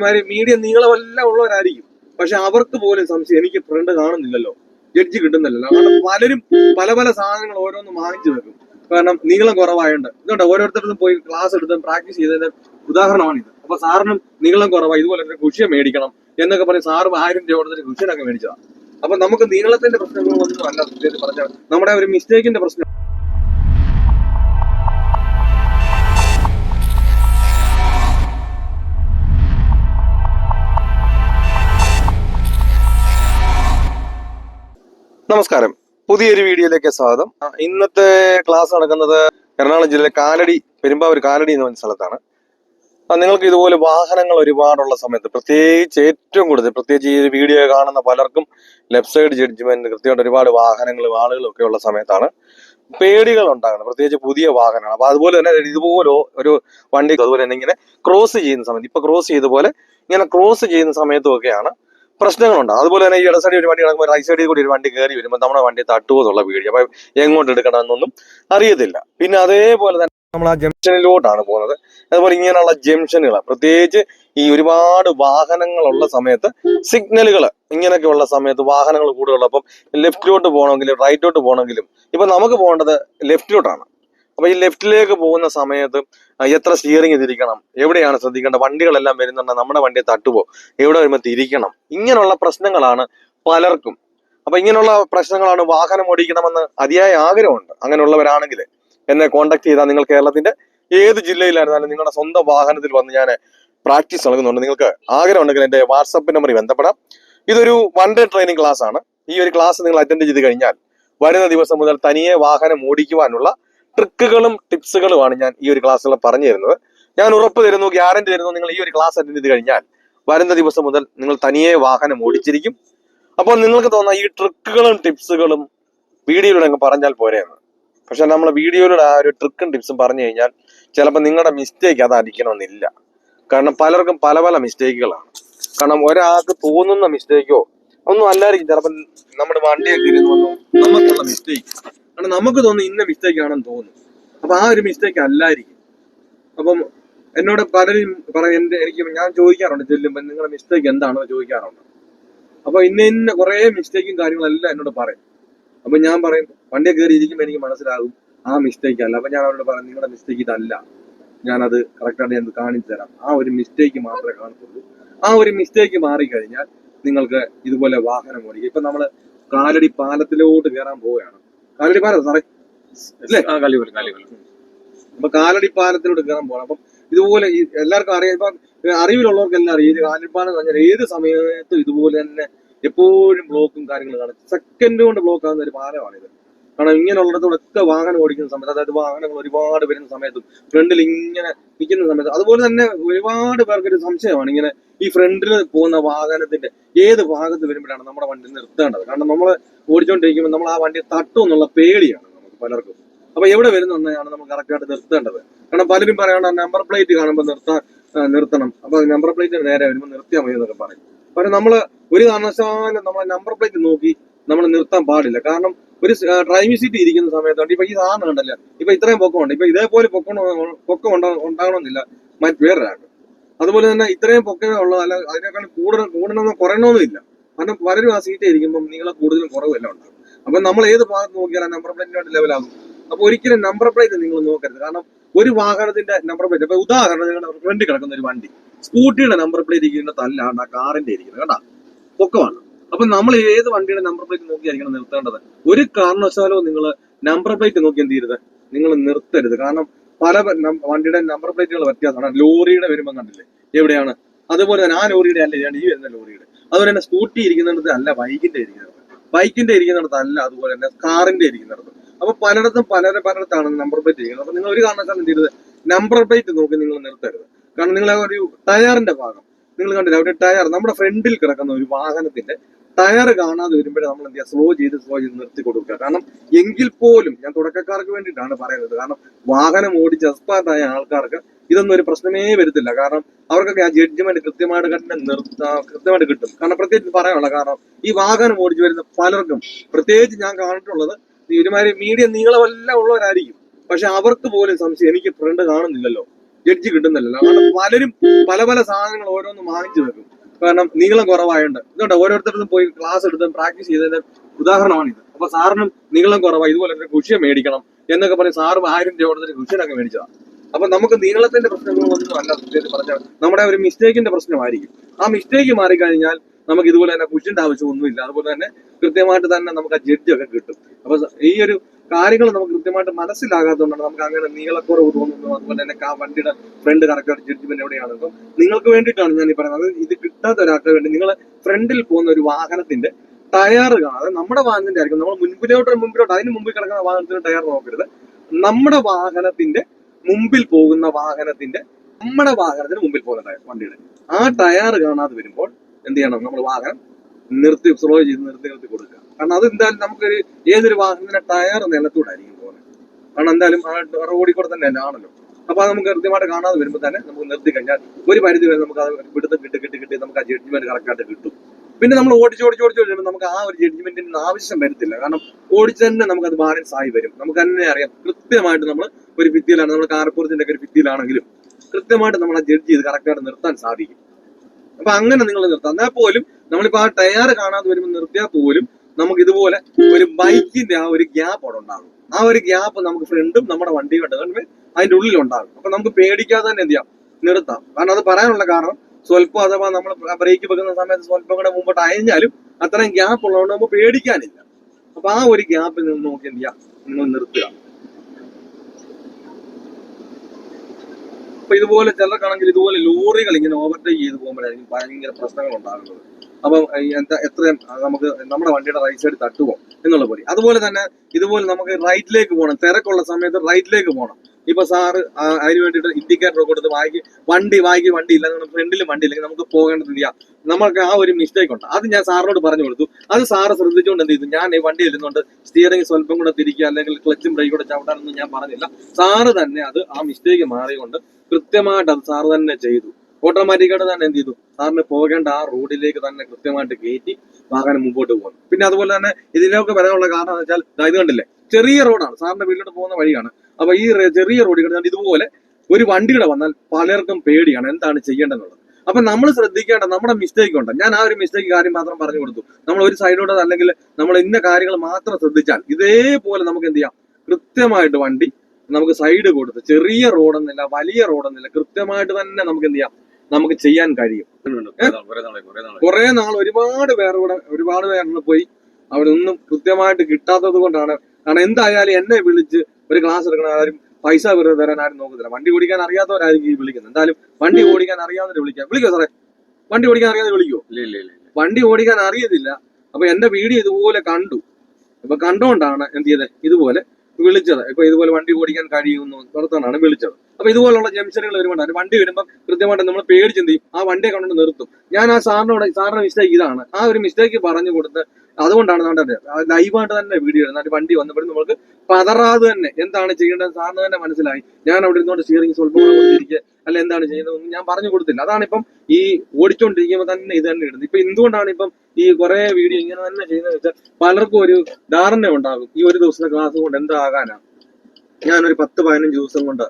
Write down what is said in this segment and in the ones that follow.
ഒരുമാതിരി മീഡിയ നീളമെല്ലാം ഉള്ളവരായിരിക്കും. പക്ഷെ അവർക്ക് പോലും സംശയം എനിക്ക് പ്രിന്റ് കാണുന്നില്ലല്ലോ. ജഡ്ജി കിട്ടുന്നില്ലല്ലോ. കാരണം പലരും പല പല സാധനങ്ങൾ ഓരോന്നും വാങ്ങിച്ചു വെക്കും കാരണം നീളം കുറവായുണ്ട്. ഇതുകൊണ്ട് ഓരോരുത്തർക്കും പോയി ക്ലാസ് എടുത്ത് പ്രാക്ടീസ് ചെയ്തതിന്റെ ഉദാഹരണമാണിത്. അപ്പൊ സാറിനും നീളം കുറവായി ഇതുപോലെ തന്നെ കുഷിയെ മേടിക്കണം എന്നൊക്കെ പറഞ്ഞ് സാറ് ആയിരം രൂപ കൊടുത്തിട്ട് കുഷിയനൊക്കെ മേടിച്ചതാണ് അപ്പൊ നമുക്ക് നീളത്തിന്റെ പ്രശ്നങ്ങളൊന്നും അല്ല പറഞ്ഞാൽ നമ്മുടെ ഒരു മിസ്റ്റേക്കിന്റെ പ്രശ്നം നമസ്കാരം. പുതിയൊരു വീഡിയോയിലേക്ക് സ്വാഗതം. ഇന്നത്തെ ക്ലാസ് നടക്കുന്നത് എറണാകുളം ജില്ലയിലെ കാലടി പെരുമ്പാവൂർ കാലടി എന്ന് പറഞ്ഞ സ്ഥലത്താണ്. നിങ്ങൾക്ക് ഇതുപോലെ വാഹനങ്ങൾ ഒരുപാടുള്ള സമയത്ത് പ്രത്യേകിച്ച് ഏറ്റവും കൂടുതൽ പ്രത്യേകിച്ച് ഈ വീഡിയോ കാണുന്ന പലർക്കും ലെഫ്റ്റ് സൈഡ് ജഡ്ജ്മെന്റ് കൃത്യമായിട്ട് ഒരുപാട് വാഹനങ്ങളും ആളുകളും ഒക്കെ ഉള്ള സമയത്താണ് പേടികൾ ഉണ്ടാകുന്നത്. പ്രത്യേകിച്ച് പുതിയ വാഹനങ്ങൾ. അപ്പൊ അതുപോലെ തന്നെ ഇതുപോലെ ഒരു വണ്ടി അതുപോലെ തന്നെ ഇങ്ങനെ ക്രോസ് ചെയ്യുന്ന സമയത്ത് ഇപ്പൊ ക്രോസ് ചെയ്ത പോലെ ഇങ്ങനെ ക്രോസ് ചെയ്യുന്ന സമയത്തും ഒക്കെയാണ് പ്രശ്നങ്ങളുണ്ടാകും അതുപോലെ തന്നെ ഈ ഇട സൈഡിൽ ഒരു വണ്ടി കിടക്കുമ്പോൾ റൈറ്റ് സൈഡിൽ കൂടി ഒരു വണ്ടി കയറി വരുമ്പോൾ നമ്മുടെ വണ്ടി തട്ടുമോ എന്നുള്ള പേടി. അപ്പൊ എങ്ങോട്ട് എടുക്കണമെന്നൊന്നും അറിയത്തില്ല. പിന്നെ അതേപോലെ തന്നെ നമ്മൾ ആ ജംഗ്ഷനിലോട്ടാണ് പോകുന്നത്. അതുപോലെ ഇങ്ങനെയുള്ള ജംഗ്ഷനുകൾ പ്രത്യേകിച്ച് ഈ ഒരുപാട് വാഹനങ്ങളുള്ള സമയത്ത് സിഗ്നലുകൾ ഇങ്ങനെയൊക്കെ ഉള്ള സമയത്ത് വാഹനങ്ങൾ കൂടുതലുള്ളപ്പം ലെഫ്റ്റിലോട്ട് പോകണമെങ്കിലും റൈറ്റിലോട്ട് പോകണമെങ്കിലും ഇപ്പൊ നമുക്ക് പോകേണ്ടത് ലെഫ്റ്റിലോട്ടാണ്. അപ്പൊ ഈ ലെഫ്റ്റിലേക്ക് പോകുന്ന സമയത്ത് എത്ര സ്റ്റിയറിംഗ് തിരിക്കണം എവിടെയാണ് ശ്രദ്ധിക്കേണ്ടത്? വണ്ടികളെല്ലാം വരുന്നുണ്ട് നമ്മുടെ വണ്ടിയെ തട്ടുപോ എവിടെ വരുമ്പോൾ തിരിക്കണം? ഇങ്ങനെയുള്ള പ്രശ്നങ്ങളാണ് പലർക്കും. അപ്പൊ ഇങ്ങനെയുള്ള പ്രശ്നങ്ങളാണ് വാഹനം ഓടിക്കണമെന്ന് അതിയായ ആഗ്രഹമുണ്ട്. അങ്ങനെയുള്ളവരാണെങ്കിൽ എന്നെ കോണ്ടാക്ട് ചെയ്താൽ നിങ്ങൾ കേരളത്തിന്റെ ഏത് ജില്ലയിലായിരുന്നാലും നിങ്ങളുടെ സ്വന്തം വാഹനത്തിൽ വന്ന് ഞാൻ പ്രാക്ടീസ് നൽകുന്നുണ്ട്. നിങ്ങൾക്ക് ആഗ്രഹമുണ്ടെങ്കിൽ എന്റെ വാട്സപ്പ് നമ്പറിൽ ബന്ധപ്പെടാം. ഇതൊരു വൺ ഡേ ട്രെയിനിങ് ക്ലാസ് ആണ്. ഈ ഒരു ക്ലാസ് നിങ്ങൾ അറ്റൻഡ് ചെയ്ത് കഴിഞ്ഞാൽ വരുന്ന ദിവസം മുതൽ തനിയെ വാഹനം ഓടിക്കുവാനുള്ള ട്രിക്കുകളും ടിപ്സുകളുമാണ് ഞാൻ ഈ ഒരു ക്ലാസ്സിൽ പറഞ്ഞു തരുന്നത് ഞാൻ ഉറപ്പ് തരുന്നു ഗ്യാരണ്ടി തരുന്നു നിങ്ങൾ ഈ ഒരു ക്ലാസ് അറ്റൻഡ് ചെയ്ത് കഴിഞ്ഞാൽ വരുന്ന ദിവസം മുതൽ നിങ്ങൾ തനിയെ വാഹനം ഓടിച്ചിരിക്കും. അപ്പോൾ നിങ്ങൾക്ക് തോന്നാം ഈ ട്രിക്കുകളും ടിപ്സുകളും വീഡിയോയിലൂടെ അങ്ങ് പറഞ്ഞാൽ പോരെയെന്ന്. പക്ഷെ നമ്മൾ വീഡിയോയിലൂടെ ആ ഒരു ട്രിക്കും ടിപ്സും പറഞ്ഞു കഴിഞ്ഞാൽ ചിലപ്പോൾ നിങ്ങളുടെ മിസ്റ്റേക്ക് അതായിരിക്കണമെന്നില്ല കാരണം പലർക്കും പല പല മിസ്റ്റേക്കുകളാണ് കാരണം ഒരാൾക്ക് തോന്നുന്ന മിസ്റ്റേക്കോ ഒന്നും അല്ലായിരിക്കും. ചിലപ്പോൾ നമ്മുടെ വണ്ടിയൊക്കെ ഇരുന്ന് വന്നു. നമുക്കുള്ള മിസ്റ്റേക്ക് കാരണം നമുക്ക് തോന്നുന്നു ഇന്ന മിസ്റ്റേക്ക് ആണെന്ന് തോന്നുന്നു. അപ്പൊ ആ ഒരു മിസ്റ്റേക്ക് അല്ലായിരിക്കും. അപ്പം എന്നോട് പലരും പറയും എന്റെ എനിക്ക് ഞാൻ ചോദിക്കാറുണ്ട് ചെല്ലുമ്പോൾ നിങ്ങളുടെ മിസ്റ്റേക്ക് എന്താണെന്ന് ചോദിക്കാറുണ്ട്. അപ്പൊ ഇന്ന ഇന്ന കുറെ മിസ്റ്റേക്കും കാര്യങ്ങളെല്ലാം എന്നോട് പറയും. അപ്പൊ ഞാൻ പറയും വണ്ടിയെ കയറി ഇരിക്കുമ്പോൾ എനിക്ക് മനസ്സിലാകും ആ മിസ്റ്റേക്ക് അല്ല. അപ്പൊ ഞാൻ അവരോട് പറയും നിങ്ങളുടെ മിസ്റ്റേക്ക് ഇതല്ല. ഞാനത് കറക്റ്റായിട്ട് ഞാൻ കാണിച്ചു തരാം. ആ ഒരു മിസ്റ്റേക്ക് മാത്രമേ കാണത്തുള്ളൂ. ആ ഒരു മിസ്റ്റേക്ക് മാറിക്കഴിഞ്ഞാൽ നിങ്ങൾക്ക് ഇതുപോലെ വാഹനം ഓടിക്കും. ഇപ്പൊ നമ്മൾ കാലടി പാലത്തിലോട്ട് കയറാൻ പോവുകയാണ്. കാലടി പാലം സാറേ. ഇല്ലേ അപ്പൊ കാലടിപ്പാലത്തിലൂടെ കയറാൻ പോകണം അപ്പം ഇതുപോലെ ഈ എല്ലാവർക്കും അറിയാം. ഇപ്പൊ അറിവിലുള്ളവർക്കെല്ലാം അറിയാം. ഈ കാലടിപ്പാലം എന്ന് പറഞ്ഞാൽ ഏത് സമയത്തും ഇതുപോലെ തന്നെ എപ്പോഴും ബ്ലോക്കും കാര്യങ്ങളും കാണും സെക്കൻഡ് കൊണ്ട് ബ്ലോക്ക് ആകുന്ന ഒരു പാലമാണിത്. കാരണം ഇങ്ങനെയുള്ളിടത്തോടൊക്കെ വാഹനം ഓടിക്കുന്ന സമയത്ത് അതായത് വാഹനങ്ങൾ ഒരുപാട് വരുന്ന സമയത്തും ഫ്രണ്ടിൽ ഇങ്ങനെ നിൽക്കുന്ന സമയത്ത് അതുപോലെ തന്നെ ഒരുപാട് പേർക്ക് ഒരു സംശയമാണ് ഇങ്ങനെ ഈ ഫ്രണ്ടിൽ പോകുന്ന വാഹനത്തിന്റെ ഏത് ഭാഗത്ത് വരുമ്പോഴാണ് നമ്മുടെ വണ്ടി നിർത്തേണ്ടത്? കാരണം നമ്മൾ ഓടിച്ചുകൊണ്ടിരിക്കുമ്പോൾ നമ്മൾ ആ വണ്ടി തട്ടും എന്നുള്ള പേടിയാണ് നമുക്ക് പലർക്കും. അപ്പൊ എവിടെ വരുന്നതെന്നാണ് നമ്മൾ കറക്റ്റായിട്ട് നിർത്തേണ്ടത്? കാരണം പലരും പറയണ നമ്പർ പ്ലേറ്റ് കാണുമ്പോൾ നിർത്താൻ നിർത്തണം. അപ്പൊ നമ്പർ പ്ലേറ്റ് നേരെ വരുമ്പോൾ നിർത്തിയാൽ മതി എന്നൊക്കെ പറയും. പക്ഷെ നമ്മൾ ഒരു കാരണവശാലും നമ്മളെ നമ്പർ പ്ലേറ്റ് നോക്കി നമ്മൾ നിർത്താൻ പാടില്ല. കാരണം ഒരു ഡ്രൈവിംഗ് സീറ്റ് ഇരിക്കുന്ന സമയത്തുണ്ട്. ഇപ്പൊ ഈ സാധനം ഉണ്ടല്ലോ ഇപ്പൊ ഇത്രയും പൊക്കമുണ്ട്. ഇപ്പൊ ഇതേപോലെ പൊക്കം പൊക്കം ഉണ്ടാ ഉണ്ടാകണമെന്നില്ല. മറ്റ് വേറൊരാൾക്ക്. അതുപോലെ തന്നെ ഇത്രയും പൊക്കം ഉള്ളത് അല്ല അതിനേക്കാൾ കൂടുതൽ കൂടണമെന്നോ കുറയണമെന്നും ഇല്ല കാരണം പലരും ആ സീറ്റ് ഇരിക്കുമ്പോൾ നീളം കൂടുതലും കുറവെല്ലാം ഉണ്ടാകും. അപ്പൊ നമ്മൾ ഏത് ഭാഗത്ത് നോക്കിയാലും നമ്പർ പ്ലേറ്റിനോട് ലെവലാകും അപ്പൊ ഒരിക്കലും നമ്പർ പ്ലേറ്റ് നിങ്ങൾ നോക്കരുത്. കാരണം ഒരു വാഹനത്തിന്റെ നമ്പർ പ്ലേറ്റ് ഇപ്പൊ ഉദാഹരണം നിങ്ങളുടെ ഫ്രണ്ട് കിടക്കുന്ന ഒരു വണ്ടി. സ്കൂട്ടിയുടെ നമ്പർ പ്ലേറ്റ് ഇരിക്കുന്ന തല്ലാണ് ആ കാറിന്റെ ഇരിക്കുന്നത്. കേട്ടാ പൊക്കമാണ്. അപ്പൊ നമ്മൾ ഏത് വണ്ടിയുടെ നമ്പർ പ്ലേറ്റ് നോക്കിയായിരിക്കണം നിർത്തേണ്ടത്? ഒരു കാരണവശാലോ നിങ്ങൾ നമ്പർ പ്ലേറ്റ് നോക്കി എന്ത് ചെയ്യരുത്? നിങ്ങൾ നിർത്തരുത്. കാരണം പല വണ്ടിയുടെ നമ്പർ പ്ലേറ്റുകൾ വ്യത്യാസമാണ്. ലോറിയുടെ വരുമ്പോൾ കണ്ടില്ലേ? എവിടെയാണ്? അതുപോലെ തന്നെ ആ ലോറിയുടെ അല്ല ഈ വരുന്ന ലോറിയുടെ. അതുപോലെ തന്നെ സ്കൂട്ടി ഇരിക്കുന്നിടത്ത് അല്ല ബൈക്കിന്റെ ഇരിക്കുന്നിടത്ത്. ബൈക്കിന്റെ ഇരിക്കുന്നിടത്ത് അല്ല അതുപോലെ തന്നെ കാറിന്റെ ഇരിക്കുന്നിടത്ത്. അപ്പൊ പലയിടത്തും പല പലയിടത്താണ് നമ്പർ പ്ലേറ്റ് ഇരിക്കുന്നത്. അപ്പൊ നിങ്ങൾ ഒരു കാരണവശാലും എന്ത് ചെയ്യരുത്? നമ്പർ പ്ലേറ്റ് നോക്കി നിങ്ങൾ നിർത്തരുത്. കാരണം നിങ്ങൾ ഒരു ടയറിന്റെ ഭാഗം. നിങ്ങൾ കണ്ടില്ല? അവിടെ ടയർ നമ്മുടെ ഫ്രണ്ടിൽ കിടക്കുന്ന ഒരു വാഹനത്തിന്റെ ടയർ കാണാതെ വരുമ്പോഴേ നമ്മൾ എന്ത് ചെയ്യുക? സ്ലോ ചെയ്ത് സ്ലോ ചെയ്ത് നിർത്തി കൊടുക്കുക. കാരണം എങ്കിൽ പോലും ഞാൻ തുടക്കക്കാർക്ക് വേണ്ടിയിട്ടാണ് പറയുന്നത്. കാരണം വാഹനം ഓടിച്ച് എക്സ്പേർട്ട് ആയ ആൾക്കാർക്ക് ഇതൊന്നും ഒരു പ്രശ്നമേ വരത്തില്ല. കാരണം അവർക്കൊക്കെ ആ ജഡ്ജ്മെന്റ് കൃത്യമായിട്ട് തന്നെ നിർത്ത കൃത്യമായിട്ട് കിട്ടും. കാരണം പ്രത്യേകിച്ച് പറയാനുള്ള കാരണം ഈ വാഹനം ഓടിച്ചു വരുന്ന പലർക്കും പ്രത്യേകിച്ച് ഞാൻ കണ്ടിട്ടുള്ളത് ഈ ഒരുമാതിരി മീഡിയ നീളമെല്ലാം ഉള്ളവരായിരിക്കും. പക്ഷെ അവർക്ക് പോലും സംശയം എനിക്ക് ഫ്രണ്ട് കാണുന്നില്ലല്ലോ. ജഡ്ജ് കിട്ടുന്നില്ലല്ലോ. കാരണം പലരും പല പല സാധനങ്ങൾ ഓരോന്നും വാങ്ങിച്ചു വെക്കും. കാരണം നീളം കുറവായുണ്ട്. ഇതുകൊണ്ട് ഓരോരുത്തർക്കും പോയി ക്ലാസ് എടുത്ത് പ്രാക്ടീസ് ചെയ്തതിന്റെ ഉദാഹരണമാണിത്. അപ്പൊ സാറിനും നീളം കുറവായി ഇതുപോലെ തന്നെ കുഷിയെ മേടിക്കണം എന്നൊക്കെ പറഞ്ഞ് സാറ് ആയിരം രൂപ കൊടുത്തിട്ട് കുഷിയനൊക്കെ മേടിച്ചതാണ് അപ്പൊ നമുക്ക് നീളത്തിന്റെ പ്രശ്നങ്ങളൊന്നും അല്ല പറഞ്ഞാൽ നമ്മുടെ ഒരു മിസ്റ്റേക്കിന്റെ പ്രശ്നമായിരിക്കും. ആ മിസ്റ്റേക്ക് മാറിക്കഴിഞ്ഞാൽ നമുക്ക് ഇതുപോലെ തന്നെ കുഷിന്റെ ആവശ്യമൊന്നുമില്ല. അതുപോലെ തന്നെ കൃത്യമായിട്ട് തന്നെ നമുക്ക് ആ ജഡ്ജ് ഒക്കെ കിട്ടും. അപ്പൊ ഈ ഒരു കാര്യങ്ങൾ നമുക്ക് കൃത്യമായിട്ട് മനസ്സിലാകാത്തതുകൊണ്ടാണ് നമുക്ക് അങ്ങനെ നീളക്കുറവ് തോന്നുന്നു. അതുപോലെ തന്നെ ആ വണ്ടിയുടെ ഫ്രണ്ട് കറക്റ്റ് ജഡ്ജ്മെന്റ് എവിടെയാണ്? നിങ്ങൾക്ക് വേണ്ടിയിട്ടാണ് ഞാൻ ഈ പറയുന്നത് ഇത് കിട്ടാത്ത ഒരാൾക്ക് വേണ്ടി നിങ്ങൾ ഫ്രണ്ടിൽ പോകുന്ന ഒരു വാഹനത്തിന്റെ ടയർ കാണാതെ നമ്മുടെ വാഹനത്തിന്റെ ആയിരിക്കും. നമ്മൾ മുൻപിലോട്ട് മുമ്പിലോട്ട് അതിന് മുമ്പിൽ കിടക്കുന്ന വാഹനത്തിന്റെ ടയർ നോക്കരുത്. നമ്മുടെ വാഹനത്തിന്റെ മുമ്പിൽ പോകുന്ന വാഹനത്തിന്റെ നമ്മുടെ വാഹനത്തിന് മുമ്പിൽ പോകുന്ന ടയർ വണ്ടിയുടെ. ആ ടയർ കാണാതെ വരുമ്പോൾ എന്ത് ചെയ്യണം? നമ്മൾ വാഹനം നിർത്തി സ്ലോ ചെയ്ത് നിർത്തി നിർത്തി കൊടുക്കുക. കാരണം അത് എന്തായാലും നമുക്കൊരു ഏതൊരു വാഹനത്തിന്റെ ടയർ നിലത്തൂടായിരിക്കും പോകുന്നത്. കാരണം എന്തായാലും ആ റോഡിൽ കൂടെ തന്നെ ആണല്ലോ. അപ്പൊ അത് നമുക്ക് കൃത്യമായിട്ട് കാണാതെ വരുമ്പോൾ തന്നെ നമുക്ക് നിർത്തി കഴിഞ്ഞാൽ ഒരു പരിധി വരെ നമുക്ക് അത് പിടുത്തം കിട്ടി കിട്ടി കിട്ടി നമുക്ക് ആ ജഡ്ജ്മെന്റ് കറക്റ്റായിട്ട് കിട്ടും. പിന്നെ നമ്മൾ ഓടിച്ച് ഓടിച്ച് ഓടിച്ച് ഓടിച്ച് നമുക്ക് ആ ഒരു ജഡ്ജ്മെന്റിന് ആവശ്യം വരത്തില്ല. കാരണം ഓടിച്ച് തന്നെ നമുക്ക് അത് ബാലൻസ് ആയി വരും. നമുക്ക് തന്നെ അറിയാം. കൃത്യമായിട്ട് നമ്മൾ ഒരു ഭിത്തിയിലാണ് നമ്മൾ കാർപ്പൂരത്തിന്റെ ഒക്കെ ഒരു ഭിത്തിയിലാണെങ്കിലും കൃത്യമായിട്ട് നമ്മൾ ആ ജഡ്ജ് ചെയ്ത് കറക്റ്റായിട്ട് നിർത്താൻ സാധിക്കും. അപ്പൊ അങ്ങനെ നിങ്ങൾ നിർത്താം. എന്നാൽ പോലും നമ്മളിപ്പോ ആ ടയർ കാണാതെ വരുമ്പോൾ നിർത്തിയാൽ പോലും നമുക്ക് ഇതുപോലെ ഒരു ബൈക്കിന്റെ ആ ഒരു ഗ്യാപ്പ് അവിടെ ഉണ്ടാകും. ആ ഒരു ഗ്യാപ്പ് നമുക്ക് ഫ്രണ്ടും നമ്മുടെ വണ്ടിയും അതുകൊണ്ട് അതിന്റെ ഉള്ളിൽ ഉണ്ടാകും അപ്പൊ നമുക്ക് പേടിക്കാതെ തന്നെ എന്ത് ചെയ്യാം? നിർത്താം. കാരണം അത് പറയാനുള്ള കാരണം സ്വല്പം അഥവാ നമ്മൾ ബ്രേക്ക് വെക്കുന്ന സമയത്ത് സ്വല്പം കൂടെ മുമ്പോട്ട് അയഞ്ഞാലും അത്രയും ഗ്യാപ്പ് ഉള്ളതുകൊണ്ട് നമുക്ക് പേടിക്കാനില്ല. അപ്പൊ ആ ഒരു ഗ്യാപ്പിൽ നിന്ന് നോക്കി എന്ത് ചെയ്യാം? നിങ്ങൾ നിർത്തുക. അപ്പൊ ഇതുപോലെ ചിലർക്കാണെങ്കിൽ ഇതുപോലെ ലോറികൾ ഇങ്ങനെ ഓവർടേക്ക് ചെയ്ത് പോകുമ്പോഴായിരിക്കും ഭയങ്കര പ്രശ്നങ്ങൾ ഉണ്ടാകുന്നത്. അപ്പം എന്താ എത്രയും നമുക്ക് നമ്മുടെ വണ്ടിയുടെ റൈറ്റ് സൈഡ് തട്ടുമോ എന്നുള്ള പോലെ അതുപോലെ തന്നെ ഇതുപോലെ നമുക്ക് റൈറ്റിലേക്ക് പോകണം. തിരക്കുള്ള സമയത്ത് റൈറ്റിലേക്ക് പോകണം. ഇപ്പൊ സാറ് അതിന് വേണ്ടിയിട്ട് ഇൻഡിക്കേറ്റർ കൊടുത്ത് വാങ്ങി വണ്ടി വാങ്ങി വണ്ടി ഇല്ല. നമ്മുടെ ഫ്രണ്ടിൽ വണ്ടി ഇല്ലെങ്കിൽ നമുക്ക് പോകേണ്ടതില്ല നമ്മൾക്ക് ആ ഒരു മിസ്റ്റേക്ക് ഉണ്ട്. അത് ഞാൻ സാറിനോട് പറഞ്ഞു കൊടുത്തു. അത് സാറ് ശ്രദ്ധിച്ചുകൊണ്ട് എന്ത് ചെയ്തു? ഞാൻ ഈ വണ്ടി ഇരുന്നുകൊണ്ട് സ്റ്റിയറിംഗ് സ്വല്പം കൂടെ തിരിക്കുക അല്ലെങ്കിൽ ക്ലച്ചും ബ്രേക്കും കൂടെ ചവിട്ടാനൊന്നും ഞാൻ പറഞ്ഞില്ല. സാറ് തന്നെ അത് ആ മിസ്റ്റേക്ക് മാറിക്കൊണ്ട് കൃത്യമായിട്ട് അത് സാറ് തന്നെ ചെയ്തു. ഓട്ടോമാറ്റിക്കായിട്ട് തന്നെ എന്ത് ചെയ്തു? സാറിന് പോകേണ്ട ആ റോഡിലേക്ക് തന്നെ കൃത്യമായിട്ട് കയറ്റി വാഹനം മുമ്പോട്ട് പോകുന്നു പിന്നെ അതുപോലെ തന്നെ ഇതിലൊക്കെ വരാനുള്ള കാരണം എന്ന് വെച്ചാൽ ഇത് കണ്ടില്ലേ? ചെറിയ റോഡാണ് സാറിന്റെ വീട്ടിലോട്ട് പോകുന്ന വഴിയാണ്. അപ്പൊ ഈ ചെറിയ റോഡിൽ കിടന്നാൽ ഇതുപോലെ ഒരു വണ്ടിയുടെ വന്നാൽ പലർക്കും പേടിയാണ് എന്താണ് ചെയ്യേണ്ടതെന്നുള്ളത്. അപ്പൊ നമ്മൾ ശ്രദ്ധിക്കേണ്ട നമ്മുടെ മിസ്റ്റേക്ക് ഉണ്ട്. ഞാൻ ആ ഒരു മിസ്റ്റേക്ക് കാര്യം മാത്രം പറഞ്ഞു കൊടുത്തു. നമ്മൾ ഒരു സൈഡിലൂടെ അല്ലെങ്കിൽ നമ്മൾ ഇന്ന കാര്യങ്ങൾ മാത്രം ശ്രദ്ധിച്ചാൽ ഇതേപോലെ നമുക്ക് എന്ത് ചെയ്യാം? കൃത്യമായിട്ട് വണ്ടി നമുക്ക് സൈഡ് കൊടുത്ത് ചെറിയ റോഡെന്നില്ല വലിയ റോഡെന്നില്ല കൃത്യമായിട്ട് തന്നെ നമുക്ക് എന്ത് ചെയ്യാം? നമുക്ക് ചെയ്യാൻ കഴിയും. കുറെ നാൾ ഒരുപാട് പേർ കൂടെ ഒരുപാട് പേരുടെ പോയി. അവരൊന്നും കൃത്യമായിട്ട് കിട്ടാത്തത് കൊണ്ടാണ്. കാരണം എന്തായാലും എന്നെ വിളിച്ച് ഒരു ക്ലാസ് എടുക്കണ ആരും പൈസ വെറുതെ തരാൻ ആരും നോക്കത്തില്ല. വണ്ടി ഓടിക്കാൻ അറിയാത്തവരായിരിക്കും ഈ വിളിക്കുന്നത്. എന്തായാലും വണ്ടി ഓടിക്കാൻ അറിയാവുന്നവരെ വിളിക്കാം. വിളിക്കോ സാറേ? വണ്ടി ഓടിക്കാൻ അറിയാതെ വിളിക്കോ? ഇല്ല ഇല്ല ഇല്ല വണ്ടി ഓടിക്കാൻ അറിയത്തില്ല. അപ്പൊ എന്റെ വീഡിയോ ഇതുപോലെ കണ്ടു. അപ്പൊ കണ്ടോണ്ടാണ് എന്ത് ചെയ്തത് ഇതുപോലെ വിളിച്ചത്. ഇപ്പൊ ഇതുപോലെ വണ്ടി ഓടിക്കാൻ കഴിയുമെന്ന് പുറത്താണ് വിളിച്ചത്. അപ്പൊ ഇതുപോലുള്ള ജംഗ്ഷനുകൾ വരുമ്പോൾ വണ്ടി വരുമ്പോൾ കൃത്യമായിട്ട് നമ്മൾ പേടിച്ചെന്ത് ചെയ്യും? ആ വണ്ടിയെ കണ്ടുകൊണ്ട് നിർത്തും. ഞാൻ ആ സാറിനോട് സാറിന്റെ മിസ്റ്റേക്ക് ഇതാണ്. ആ ഒരു മിസ്റ്റേക്ക് പറഞ്ഞു കൊടുത്ത് അതുകൊണ്ടാണ് നമ്മുടെ ലൈവായിട്ട് തന്നെ വീഡിയോ എന്നിട്ട് വണ്ടി വന്നപ്പോഴും നമുക്ക് പതറാതെ തന്നെ എന്താണ് ചെയ്യേണ്ടത് സാറിന് തന്നെ മനസ്സിലായി. ഞാൻ അവിടെ ഇരുന്നോണ്ട് സ്റ്റിയറിംഗ് സ്വല്പം കൂടെ കൊടുത്തിരിക്കുക അല്ല എന്താണ് ചെയ്യുന്നതെന്ന് ഞാൻ പറഞ്ഞു കൊടുത്തില്ല. അതാണ് ഇപ്പം ഈ ഓടിച്ചോണ്ടിരിക്കുമ്പോൾ തന്നെ ഇത് തന്നെ ഇടുന്നത്. ഇപ്പൊ എന്തുകൊണ്ടാണ് ഇപ്പം ഈ കുറെ വീഡിയോ ഇങ്ങനെ തന്നെ ചെയ്യുന്നത് വെച്ചാൽ പലർക്കും ഒരു ധാരണ ഉണ്ടാകും. ഈ ഒരു ദിവസത്തെ ക്ലാസ് കൊണ്ട് എന്താകാനാ. ഞാനൊരു പത്ത് പതിനഞ്ച് ദിവസം കൊണ്ട്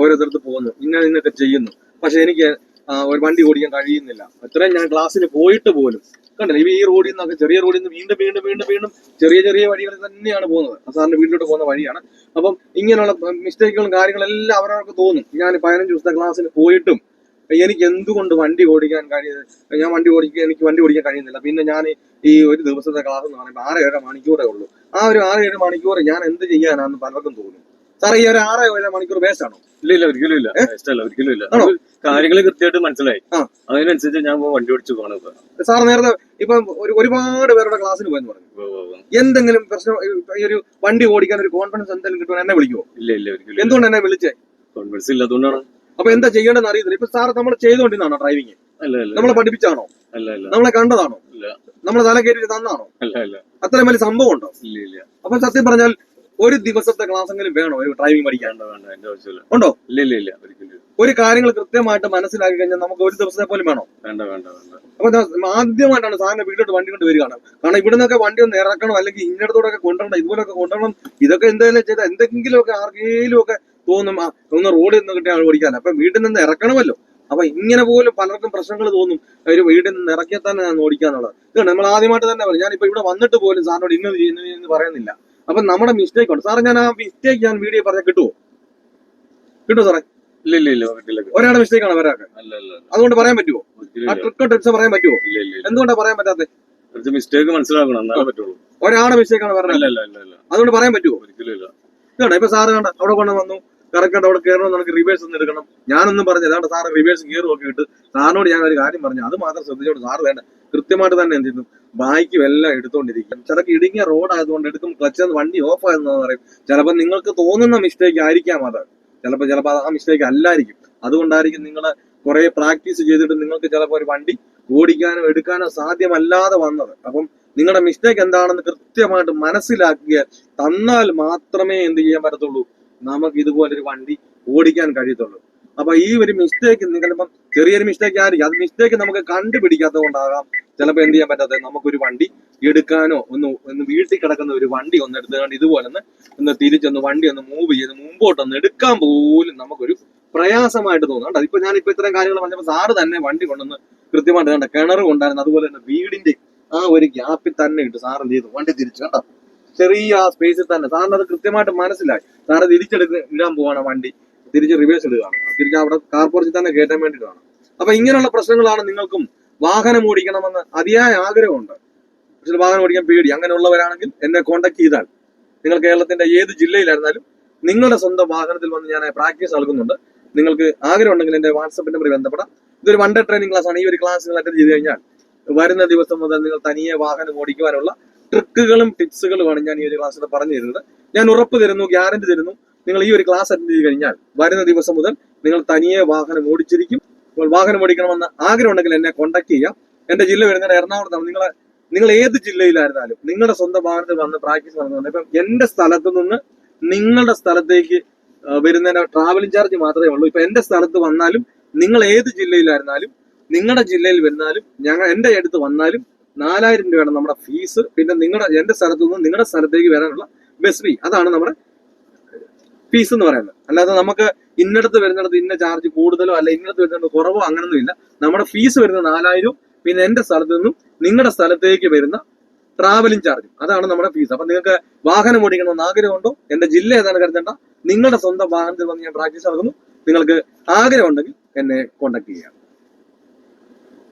ഓരോരുത്തർക്ക് പോകുന്നു. ഇന്ന ഇന്നൊക്കെ ചെയ്യുന്നു. പക്ഷെ എനിക്ക് ഒരു വണ്ടി ഓടിക്കാൻ കഴിയുന്നില്ല. അത്രയും ഞാൻ ക്ലാസ്സിൽ പോയിട്ട് പോലും കണ്ടില്ല ഈ റോഡിൽ നിന്നൊക്കെ ചെറിയ റോഡിൽ നിന്ന് വീണ്ടും വീണ്ടും വീണ്ടും വീണ്ടും ചെറിയ ചെറിയ വഴികളിൽ തന്നെയാണ് പോകുന്നത്. സാറിന്റെ വീട്ടിലോട്ട് പോകുന്ന വഴിയാണ്. അപ്പം ഇങ്ങനെയുള്ള മിസ്റ്റേക്കുകളും കാര്യങ്ങളെല്ലാം അവരവർക്ക് തോന്നും. ഞാൻ പതിനഞ്ച് ദിവസത്തെ ക്ലാസ്സിൽ പോയിട്ടും എനിക്ക് എന്തുകൊണ്ട് വണ്ടി ഓടിക്കാൻ കഴിയുന്നത് ഞാൻ വണ്ടി ഓടിക്കാൻ എനിക്ക് വണ്ടി ഓടിക്കാൻ കഴിയുന്നില്ല. പിന്നെ ഞാൻ ഈ ഒരു ദിവസത്തെ ക്ലാസ് എന്ന് പറയുമ്പോൾ ആറ് ഏഴ് മണിക്കൂറേ ഉള്ളൂ. ആ ഒരു ആറ് ഏഴ് മണിക്കൂർ ഞാൻ എന്ത് ചെയ്യാനാന്ന് പലർക്കും തോന്നും. സാറേ ഈ ഒരു ആറ് ഏഴ് മണിക്കൂർ വേസ്റ്റ് ആണോ? ഇല്ല ഇല്ല ഒരിക്കലും ഇല്ല. ഇഷ്ടമല്ല ഒരിക്കലും ഇല്ല. ആണോ? കാര്യങ്ങൾ കൃത്യമായിട്ട് മനസ്സിലായി. ആ. അതിനനുസരിച്ച് ഞാൻ ഇപ്പൊ വണ്ടി ഓടിച്ചു പോകണം ഇപ്പൊ. സാർ നേരത്തെ ഇപ്പൊ ഒരു ഒരുപാട് പേരുടെ ക്ലാസ്സിന് പോയെന്ന് പറഞ്ഞു. ഉവ്വ് ഉവ്വ് ഉവ്വ്. എന്തെങ്കിലും പ്രശ്നം ഈ ഒരു വണ്ടി ഓടിക്കാൻ ഒരു കോൺഫിഡൻസ് എന്തെങ്കിലും കിട്ടുമോ എന്നെ വിളിക്കുമോ ഇല്ല ഇല്ല ഒരിക്കലും. എന്തുകൊണ്ട് എന്നെ വിളിച്ചേ? കോൺഫിഡൻസ് ഇല്ലാത്തതുകൊണ്ടാണ് അപ്പൊ എന്താ ചെയ്യേണ്ടതെന്ന് അറിയത്തില്ല. ഇപ്പൊ സാർ നമ്മൾ ചെയ്തുകൊണ്ടിരുന്നാണോ ഡ്രൈവിംഗ് അല്ല അല്ല. നമ്മളെ പഠിപ്പിച്ചാണോ? അല്ല അല്ല. നമ്മളെ കണ്ടതാണോ? ഇല്ല. നമ്മളെ തല കയറ്റി തന്നാണോ? അല്ല അല്ല. അത്രയും വലിയ സംഭവം ഉണ്ടോ ഇല്ല ഇല്ല. അപ്പൊ സത്യം പറഞ്ഞാൽ ഒരു ദിവസത്തെ ക്ലാസ് എങ്കിലും വേണോ? ഒരു ഡ്രൈവിംഗ് പഠിക്കാൻ? വേണ്ട വേണ്ട എന്റെ ആവശ്യമില്ല. ഉണ്ടോ? ഇല്ല ഇല്ല ഇല്ല ഒരിക്കലും ഒരു കാര്യങ്ങൾ കൃത്യമായിട്ട് മനസ്സിലാക്കി കഴിഞ്ഞാൽ നമുക്ക് ഒരു ദിവസത്തെ പോലും വേണോ? വേണ്ട വേണ്ട വേണ്ട. അപ്പൊ ആദ്യമായിട്ടാണ് സാറിന് വീട്ടിലോട്ട് വണ്ടി കൊണ്ട് വരികയാണ്. കാരണം ഇവിടെ നിന്നൊക്കെ വണ്ടി ഒന്ന് ഇറക്കണം അല്ലെങ്കിൽ ഇന്നടത്തോടൊക്കെ കൊണ്ടുവരണം ഇതുപോലൊക്കെ കൊണ്ടുവരണം ഇതൊക്കെ എന്തെങ്കിലും ചെയ്താൽ എന്തെങ്കിലുമൊക്കെ ആർക്കെങ്കിലും ഒക്കെ തോന്നും ഒന്ന് റോഡിൽ നിന്ന് കിട്ടിയ ആൾ ഓടിക്കാൻ. അപ്പൊ വീട്ടിൽ നിന്ന് ഇറക്കണമല്ലോ. അപ്പൊ ഇങ്ങനെ പോലും പലർക്കും പ്രശ്നങ്ങൾ തോന്നും. ഒരു വീട്ടിൽ നിന്ന് ഇറക്കിയാൽ തന്നെ ഓടിക്കാന്നുള്ളത്. ഇതാണ് നമ്മൾ ആദ്യമായിട്ട് തന്നെ പറഞ്ഞു ഞാനിപ്പോ ഇവിടെ വന്നിട്ട് പോലും സാറിനോട് ഇന്നത് ചെയ്യുന്നു എന്ന് പറയുന്നില്ല. അപ്പൊ നമ്മുടെ മിസ്റ്റേക്ക് ഉണ്ട്. സാറേ ഞാൻ ആ മിസ്റ്റേക്ക് ഞാൻ വീഡിയോ പറഞ്ഞാൽ കിട്ടുമോ കിട്ടുമോ സാറേ? ഇല്ല ഇല്ല ഇല്ല കിട്ടില്ല ഒരാളുടെ മിസ്റ്റേക്ക് ആണ് അല്ല. അതുകൊണ്ട് പറയാൻ പറ്റുമോ ആ ട്രിക്കോ ടിപ്സ് പറയാൻ പറ്റുമോ ഇല്ല ഇല്ല ഇല്ല. എന്തുകൊണ്ടാ പറയാൻ പറ്റാത്തത്? മിസ്റ്റേക്ക് മനസ്സിലാക്കണം എന്നാലേ പറ്റുള്ളൂ. ഒരാളുടെ മിസ്റ്റേക്ക് ആണ് പറഞ്ഞത്. അതുകൊണ്ട് പറയാൻ പറ്റുമോ ഒരിക്കലും ഇല്ല. ഇതാണ് ഇപ്പൊ സാറ് കണ്ടോ അവിടെ കൊണ്ട് വന്നു. കറക്റ്റ് അവിടെ കയറണം നമുക്ക് റിവേഴ്സ് ഒന്ന് എടുക്കണം. ഞാനൊന്നും പറഞ്ഞു അതാണ്ട് സാറ് റിവേഴ്സ് ഗിയർ ഒക്കെ ഇട്ട് സാറിനോട് ഞാൻ ഒരു കാര്യം പറഞ്ഞു. അത് മാത്രം ശ്രദ്ധിച്ചോണ്ട് സാറ് വേണ്ട. കൃത്യമായിട്ട് തന്നെ എന്ത് ചെയ്യുന്നു? ബായിക്കും എല്ലാം എടുത്തോണ്ടിരിക്കും. ചിലപ്പോൾ ഇടുങ്ങിയ റോഡ് ആയതുകൊണ്ട് എടുക്കും ക്ലച്ച് വണ്ടി ഓഫ് ആയെന്ന് പറയും. ചിലപ്പോൾ നിങ്ങൾക്ക് തോന്നുന്ന മിസ്റ്റേക്ക് ആയിരിക്കാം അത്. ചിലപ്പോൾ ചിലപ്പോൾ ആ മിസ്റ്റേക്ക് അല്ലായിരിക്കും. അതുകൊണ്ടായിരിക്കും നിങ്ങൾ കുറെ പ്രാക്ടീസ് ചെയ്തിട്ട് നിങ്ങൾക്ക് ചിലപ്പോൾ ഒരു വണ്ടി ഓടിക്കാനോ എടുക്കാനോ സാധ്യമല്ലാതെ വന്നത്. അപ്പം നിങ്ങളുടെ മിസ്റ്റേക്ക് എന്താണെന്ന് കൃത്യമായിട്ട് മനസ്സിലാക്കിയ തന്നാൽ മാത്രമേ എന്ത് ചെയ്യാൻ പറ്റത്തുള്ളൂ? നമുക്ക് ഇതുപോലൊരു വണ്ടി ഓടിക്കാൻ കഴിയത്തുള്ളൂ. അപ്പൊ ഈ ഒരു മിസ്റ്റേക്ക് നിങ്ങളിപ്പം ചെറിയൊരു മിസ്റ്റേക്ക് ആയിരിക്കും. അത് മിസ്റ്റേക്ക് നമുക്ക് കണ്ടുപിടിക്കാത്തത് കൊണ്ടാകാം ചിലപ്പോൾ എന്ത് ചെയ്യാൻ പറ്റാത്ത നമുക്കൊരു വണ്ടി എടുക്കാനോ ഒന്ന് ഒന്ന് വീട്ടിൽ കിടക്കുന്ന ഒരു വണ്ടി ഒന്ന് എടുത്തുകൊണ്ട് ഇതുപോലെ ഒന്ന് ഒന്ന് തിരിച്ചൊന്ന് വണ്ടി ഒന്ന് മൂവ് ചെയ്ത് മുമ്പോട്ടൊന്ന് എടുക്കാൻ പോലും നമുക്കൊരു പ്രയാസമായിട്ട് തോന്നുന്നുണ്ട്. അതിപ്പോ ഞാൻ ഇപ്പൊ ഇത്രയും കാര്യങ്ങൾ പറഞ്ഞപ്പോൾ സാറ് തന്നെ വണ്ടി കൊണ്ടുവന്ന് കൃത്യമായിട്ട് കണ്ട കിണർ കൊണ്ടായിരുന്നു. അതുപോലെ തന്നെ വീടിന്റെ ആ ഒരു ഗ്യാപ്പിൽ തന്നെ ഇട്ട് സാർ എന്ത് ചെയ്തു? വണ്ടി തിരിച്ചു കണ്ടോ? ചെറിയ ആ സ്പേസിൽ തന്നെ. സാറിന് അത് കൃത്യമായിട്ട് മനസ്സിലായി. സാറ് തിരിച്ചെടുത്ത് ഇടാൻ പോവാണ് വണ്ടി. തിരിച്ച് റിവേഴ്സ് ഇടുകയാണ്. തിരിച്ച് അവിടെ കാർ പോർച്ചിൽ തന്നെ കയറ്റാൻ വേണ്ടിയിട്ടാണ്. അപ്പൊ ഇങ്ങനെയുള്ള പ്രശ്നങ്ങളാണ് നിങ്ങൾക്കും വാഹനം ഓടിക്കണമെന്ന് അതിയായ ആഗ്രഹമുണ്ട്. പക്ഷേ വാഹനം ഓടിക്കാൻ പേടി. അങ്ങനെയുള്ളവരാണെങ്കിൽ എന്നെ കോൺടാക്ട് ചെയ്താൽ നിങ്ങൾ കേരളത്തിന്റെ ഏത് ജില്ലയിലായിരുന്നാലും നിങ്ങളുടെ സ്വന്തം വാഹനത്തിൽ വന്ന് ഞാൻ പ്രാക്ടീസ് നൽകുന്നുണ്ട് നിങ്ങൾക്ക് ആഗ്രഹം ഉണ്ടെങ്കിൽ എന്റെ വാട്സപ്പ് നമ്പറിൽ ബന്ധപ്പെടാം. ഇതൊരു വണ്ടർ ട്രെയിനിങ് ക്ലാസ് ആണ്. ഈ ഒരു ക്ലാസ് നിങ്ങൾ അറ്റൻഡ് ചെയ്ത് കഴിഞ്ഞാൽ വരുന്ന ദിവസം മുതൽ നിങ്ങൾ തനിയെ വാഹനം ഓടിക്കുവാനുള്ള ട്രിക്കുകളും ടിപ്സുകളുമാണ് ഞാൻ ഈ ഒരു ക്ലാസ്സിൽ പറഞ്ഞു തരുന്നത് ഞാൻ ഉറപ്പ് തരുന്നു ഗ്യാരണ്ടി തരുന്നു. നിങ്ങൾ ഈ ഒരു ക്ലാസ് അറ്റൻഡ് ചെയ്ത് കഴിഞ്ഞാൽ വരുന്ന ദിവസം മുതൽ നിങ്ങൾ തനിയെ വാഹനം ഓടിച്ചിരിക്കും. അപ്പോൾ വാഹനം ഓടിക്കണമെന്ന് ആഗ്രഹം ഉണ്ടെങ്കിൽ എന്നെ കോൺടാക്ട് ചെയ്യാം. എന്റെ ജില്ല വരുന്നത് എറണാകുളത്താണ്. നിങ്ങളെ നിങ്ങൾ ഏത് ജില്ലയിലായിരുന്നാലും നിങ്ങളുടെ സ്വന്തം വാഹനത്തിൽ വന്ന് പ്രാക്ടീസ് നടത്തുന്നുണ്ട് ഇപ്പം എന്റെ സ്ഥലത്ത് നിന്ന് നിങ്ങളുടെ സ്ഥലത്തേക്ക് വരുന്നതിന് ട്രാവലിംഗ് ചാർജ് മാത്രമേ ഉള്ളൂ. ഇപ്പൊ എന്റെ സ്ഥലത്ത് വന്നാലും നിങ്ങൾ ഏത് ജില്ലയിലായിരുന്നാലും നിങ്ങളുടെ ജില്ലയിൽ വന്നാലും ഞങ്ങൾ എന്റെ അടുത്ത് വന്നാലും നാലായിരം രൂപയാണ് നമ്മുടെ ഫീസ് പിന്നെ നിങ്ങളുടെ എന്റെ സ്ഥലത്തു നിന്ന് നിങ്ങളുടെ സ്ഥലത്തേക്ക് വരാനുള്ള ബസ് ഫീ അതാണ് നമ്മുടെ ഫീസ് എന്ന് പറയുന്നത്. അല്ലാതെ നമുക്ക് ഇന്നടത്ത് വരുന്നിടത്ത് ഇന്ന ചാർജ് കൂടുതലോ അല്ല ഇന്നടത്ത് വരുന്നിടത്ത് കുറവോ അങ്ങനൊന്നും ഇല്ല. നമ്മുടെ ഫീസ് വരുന്ന നാലായിരം പിന്നെ എന്റെ സ്ഥലത്ത് നിന്നും നിങ്ങളുടെ സ്ഥലത്തേക്ക് വരുന്ന ട്രാവലിംഗ് ചാർജ് അതാണ് നമ്മുടെ ഫീസ് അപ്പൊ നിങ്ങൾക്ക് വാഹനം ഓടിക്കണമെന്ന് ആഗ്രഹമുണ്ടോ? എന്റെ ജില്ല ഏതാണ് കരുതേണ്ട? നിങ്ങളുടെ സ്വന്തം വാഹനത്തിൽ വന്ന് ഞാൻ പ്രാക്ടീസ് നടക്കുന്നു നിങ്ങൾക്ക് ആഗ്രഹമുണ്ടെങ്കിൽ എന്നെ കോൺടാക്ട് ചെയ്യാം